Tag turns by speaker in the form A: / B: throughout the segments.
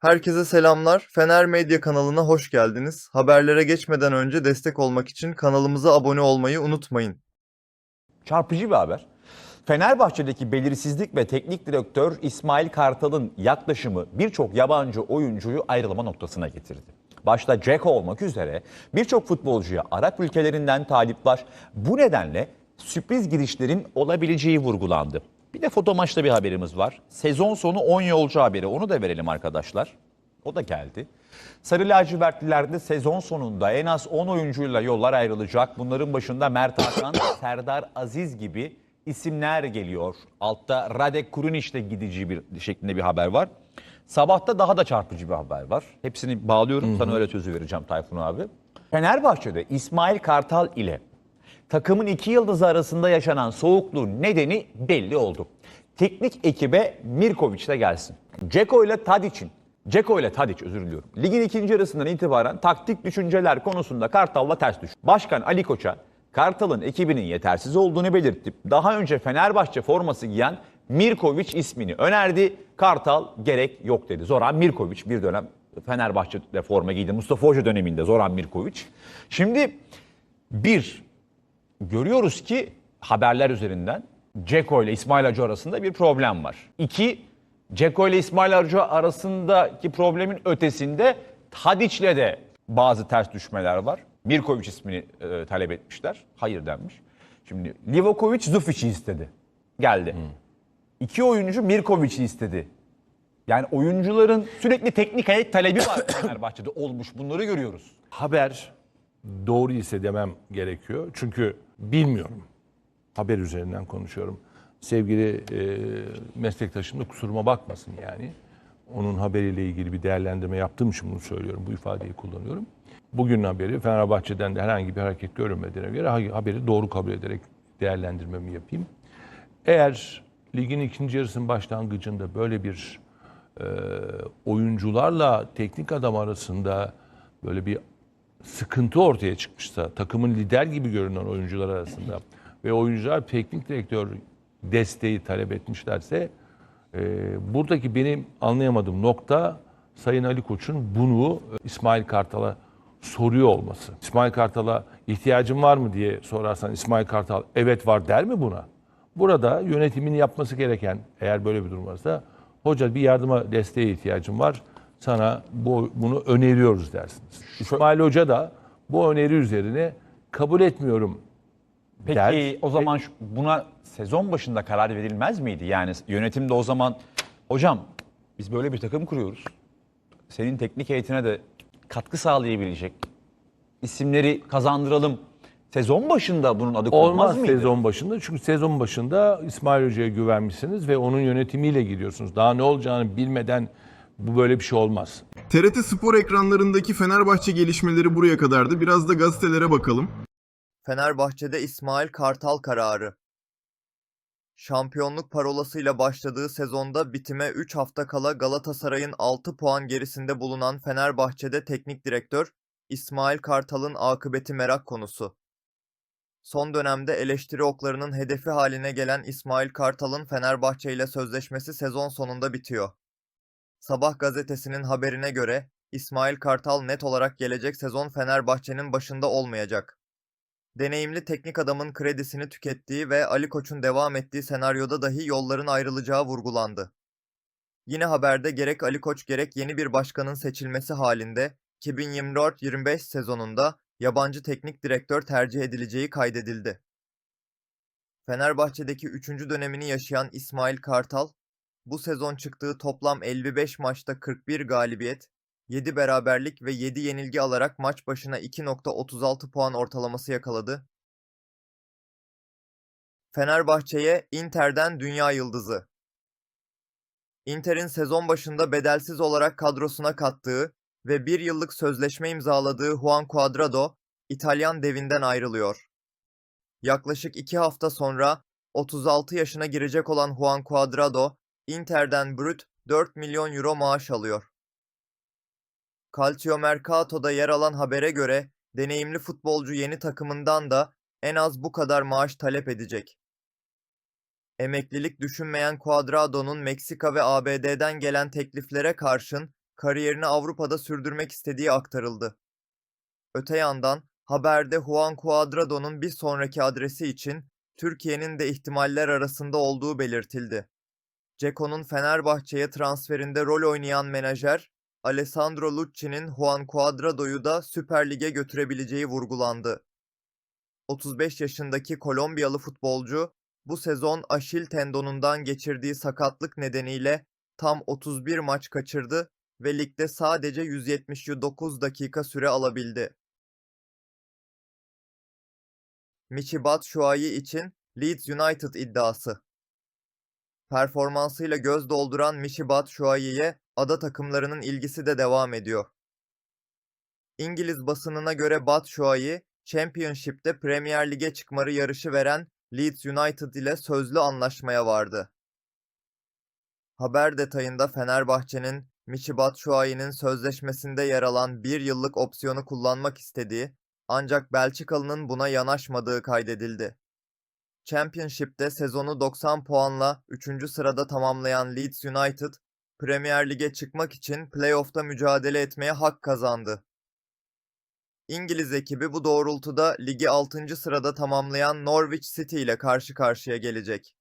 A: Herkese selamlar. Fener Medya kanalına hoş geldiniz. Haberlere geçmeden önce destek olmak için kanalımıza abone olmayı unutmayın.
B: Çarpıcı bir haber. Fenerbahçe'deki belirsizlik ve teknik direktör İsmail Kartal'ın yaklaşımı birçok yabancı oyuncuyu ayrılma noktasına getirdi. Başta Ceko olmak üzere birçok futbolcuya Arap ülkelerinden talipler bu nedenle sürpriz girişlerin olabileceği vurgulandı. Bir de foto maçta bir haberimiz var. Sezon sonu 10 yolcu haberi onu da verelim arkadaşlar. O da geldi. Sarı lacivertlilerde sezon sonunda en az 10 oyuncuyla yollar ayrılacak. Bunların başında Mert Hakan, Serdar Aziz gibi isimler geliyor. Altta Radek Kurunic de gidici bir şeklinde bir haber var. Sabahta daha da çarpıcı bir haber var. Hepsini bağlıyorum. Sana öyle sözü vereceğim Tayfun abi. Fenerbahçe'de İsmail Kartal ile takımın iki yıldızı arasında yaşanan soğukluğun nedeni belli oldu. Teknik ekibe Mirkovic de gelsin. Ceko ile Tadic'in Ceko ile Tadic özür diliyorum. Ligin ikinci yarısından itibaren taktik düşünceler konusunda Kartal'la ters düş. Başkan Ali Koç'a Kartal'ın ekibinin yetersiz olduğunu belirtip daha önce Fenerbahçe forması giyen Mirkovic ismini önerdi. Kartal gerek yok dedi. Zoran Mirkovic bir dönem Fenerbahçe'de forma giydi. Mustafa Hoca döneminde Zoran Mirkovic. Şimdi bir, görüyoruz ki haberler üzerinden Ceko ile İsmail Hacı arasında bir problem var. İki, Ceko ile İsmail Hacı arasındaki problemin ötesinde Tadiç'le de bazı ters düşmeler var. Mirkovic ismini e, talep etmişler. Hayır denmiş. Şimdi Livakovic Zufic'i istedi. Geldi. İki oyuncu Mirkovic'i istedi. Yani oyuncuların sürekli teknik heyet talebi var Fenerbahçe'de olmuş. Bunları görüyoruz.
C: haber doğru ise demem gerekiyor. Çünkü bilmiyorum. Haber üzerinden konuşuyorum. Sevgili e, meslektaşım da kusuruma bakmasın yani. Onun haberiyle ilgili bir değerlendirme yaptığım için bunu söylüyorum. Bu ifadeyi kullanıyorum. Bugün haberi Fenerbahçe'den de herhangi bir hareket görünmediğine göre ha- haberi doğru kabul ederek değerlendirmemi yapayım. Eğer ligin ikinci yarısının başlangıcında böyle bir e, oyuncularla teknik adam arasında böyle bir sıkıntı ortaya çıkmışsa, takımın lider gibi görünen oyuncular arasında ve oyuncular teknik direktör desteği talep etmişlerse e, buradaki benim anlayamadığım nokta Sayın Ali Koç'un bunu e, İsmail Kartal'a soruyor olması. İsmail Kartal'a ihtiyacın var mı diye sorarsan İsmail Kartal evet var der mi buna? Burada yönetimin yapması gereken eğer böyle bir durum varsa hoca bir yardıma desteğe ihtiyacım var. Sana bu, bunu öneriyoruz dersiniz. İsmail Hoca da bu öneri üzerine kabul etmiyorum
B: Peki
C: der.
B: o zaman şu- buna sezon başında karar verilmez miydi? Yani yönetim de o zaman hocam biz böyle bir takım kuruyoruz. Senin teknik heyetine de katkı sağlayabilecek isimleri kazandıralım. Sezon başında bunun adı konmaz
C: Olmaz
B: mıydı?
C: sezon başında. Çünkü sezon başında İsmail Hoca'ya güvenmişsiniz ve onun yönetimiyle gidiyorsunuz. Daha ne olacağını bilmeden bu böyle bir şey olmaz.
D: TRT Spor ekranlarındaki Fenerbahçe gelişmeleri buraya kadardı. Biraz da gazetelere bakalım.
A: Fenerbahçe'de İsmail Kartal kararı. Şampiyonluk parolasıyla başladığı sezonda bitime 3 hafta kala Galatasaray'ın 6 puan gerisinde bulunan Fenerbahçe'de teknik direktör İsmail Kartal'ın akıbeti merak konusu. Son dönemde eleştiri oklarının hedefi haline gelen İsmail Kartal'ın Fenerbahçe ile sözleşmesi sezon sonunda bitiyor. Sabah gazetesinin haberine göre İsmail Kartal net olarak gelecek sezon Fenerbahçe'nin başında olmayacak deneyimli teknik adamın kredisini tükettiği ve Ali Koç'un devam ettiği senaryoda dahi yolların ayrılacağı vurgulandı. Yine haberde gerek Ali Koç gerek yeni bir başkanın seçilmesi halinde 2024-25 sezonunda yabancı teknik direktör tercih edileceği kaydedildi. Fenerbahçe'deki 3. dönemini yaşayan İsmail Kartal, bu sezon çıktığı toplam 55 maçta 41 galibiyet, 7 beraberlik ve 7 yenilgi alarak maç başına 2.36 puan ortalaması yakaladı. Fenerbahçe'ye Inter'den dünya yıldızı. Inter'in sezon başında bedelsiz olarak kadrosuna kattığı ve bir yıllık sözleşme imzaladığı Juan Cuadrado, İtalyan devinden ayrılıyor. Yaklaşık 2 hafta sonra 36 yaşına girecek olan Juan Cuadrado, Inter'den brüt 4 milyon euro maaş alıyor. Calcio Mercato'da yer alan habere göre deneyimli futbolcu yeni takımından da en az bu kadar maaş talep edecek. Emeklilik düşünmeyen Cuadrado'nun Meksika ve ABD'den gelen tekliflere karşın kariyerini Avrupa'da sürdürmek istediği aktarıldı. Öte yandan haberde Juan Cuadrado'nun bir sonraki adresi için Türkiye'nin de ihtimaller arasında olduğu belirtildi. Ceko'nun Fenerbahçe'ye transferinde rol oynayan menajer, Alessandro Lucci'nin Juan Cuadrado'yu da Süper Lig'e götürebileceği vurgulandı. 35 yaşındaki Kolombiyalı futbolcu, bu sezon Aşil tendonundan geçirdiği sakatlık nedeniyle tam 31 maç kaçırdı ve ligde sadece 179 dakika süre alabildi. Michy Batshuayi için Leeds United iddiası. Performansıyla göz dolduran Michy Batshuayi'ye ada takımlarının ilgisi de devam ediyor. İngiliz basınına göre Batshuayi, Championship'te Premier Lig'e çıkmarı yarışı veren Leeds United ile sözlü anlaşmaya vardı. Haber detayında Fenerbahçe'nin Michy Batshuayi'nin sözleşmesinde yer alan bir yıllık opsiyonu kullanmak istediği ancak Belçikalı'nın buna yanaşmadığı kaydedildi. Championship'te sezonu 90 puanla 3. sırada tamamlayan Leeds United, Premier Lig'e çıkmak için playoff'ta mücadele etmeye hak kazandı. İngiliz ekibi bu doğrultuda ligi 6. sırada tamamlayan Norwich City ile karşı karşıya gelecek.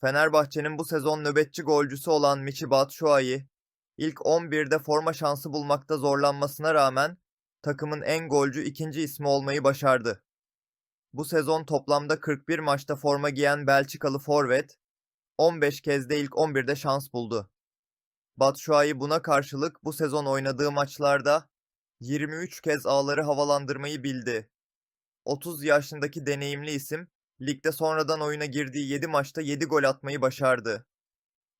A: Fenerbahçe'nin bu sezon nöbetçi golcüsü olan Michy Batshuayi, ilk 11'de forma şansı bulmakta zorlanmasına rağmen takımın en golcü ikinci ismi olmayı başardı. Bu sezon toplamda 41 maçta forma giyen Belçikalı forvet, 15 kez de ilk 11'de şans buldu. Batshuayi buna karşılık bu sezon oynadığı maçlarda 23 kez ağları havalandırmayı bildi. 30 yaşındaki deneyimli isim, ligde sonradan oyuna girdiği 7 maçta 7 gol atmayı başardı.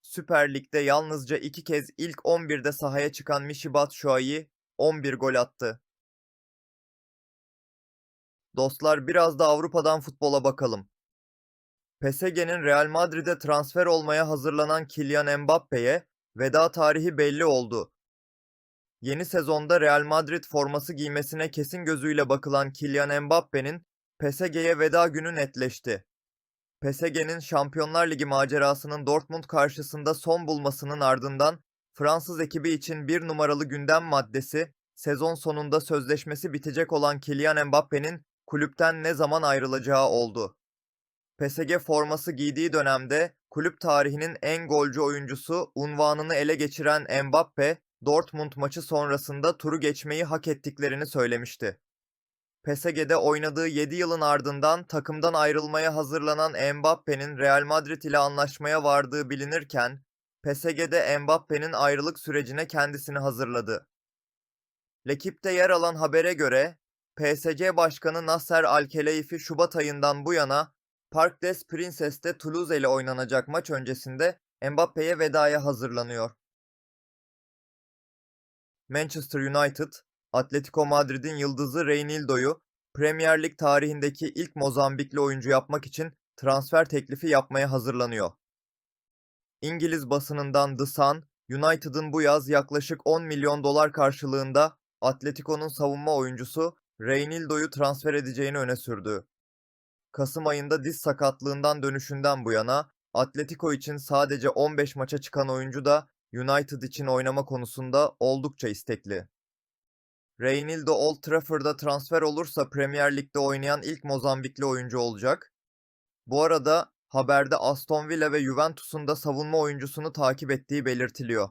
A: Süper Lig'de yalnızca 2 kez ilk 11'de sahaya çıkan Michy Batshuayi 11 gol attı. Dostlar biraz da Avrupa'dan futbola bakalım. PSG'nin Real Madrid'e transfer olmaya hazırlanan Kylian Mbappe'ye veda tarihi belli oldu. Yeni sezonda Real Madrid forması giymesine kesin gözüyle bakılan Kylian Mbappe'nin PSG'ye veda günü netleşti. PSG'nin Şampiyonlar Ligi macerasının Dortmund karşısında son bulmasının ardından Fransız ekibi için bir numaralı gündem maddesi sezon sonunda sözleşmesi bitecek olan Kylian Mbappe'nin kulüpten ne zaman ayrılacağı oldu. PSG forması giydiği dönemde kulüp tarihinin en golcü oyuncusu unvanını ele geçiren Mbappe, Dortmund maçı sonrasında turu geçmeyi hak ettiklerini söylemişti. PSG'de oynadığı 7 yılın ardından takımdan ayrılmaya hazırlanan Mbappe'nin Real Madrid ile anlaşmaya vardığı bilinirken, PSG'de Mbappe'nin ayrılık sürecine kendisini hazırladı. Lekip'te yer alan habere göre, PSG Başkanı Nasser Al-Khelaifi Şubat ayından bu yana Parc des Princes'te Toulouse ile oynanacak maç öncesinde Mbappe'ye vedaya hazırlanıyor. Manchester United, Atletico Madrid'in yıldızı Reinildo'yu Premier Lig tarihindeki ilk Mozambikli oyuncu yapmak için transfer teklifi yapmaya hazırlanıyor. İngiliz basınından The Sun, United'ın bu yaz yaklaşık 10 milyon dolar karşılığında Atletico'nun savunma oyuncusu Reinildo'yu transfer edeceğini öne sürdü. Kasım ayında diz sakatlığından dönüşünden bu yana Atletico için sadece 15 maça çıkan oyuncu da United için oynama konusunda oldukça istekli. Reinildo Old Trafford'a transfer olursa Premier Lig'de oynayan ilk Mozambikli oyuncu olacak. Bu arada haberde Aston Villa ve Juventus'un da savunma oyuncusunu takip ettiği belirtiliyor.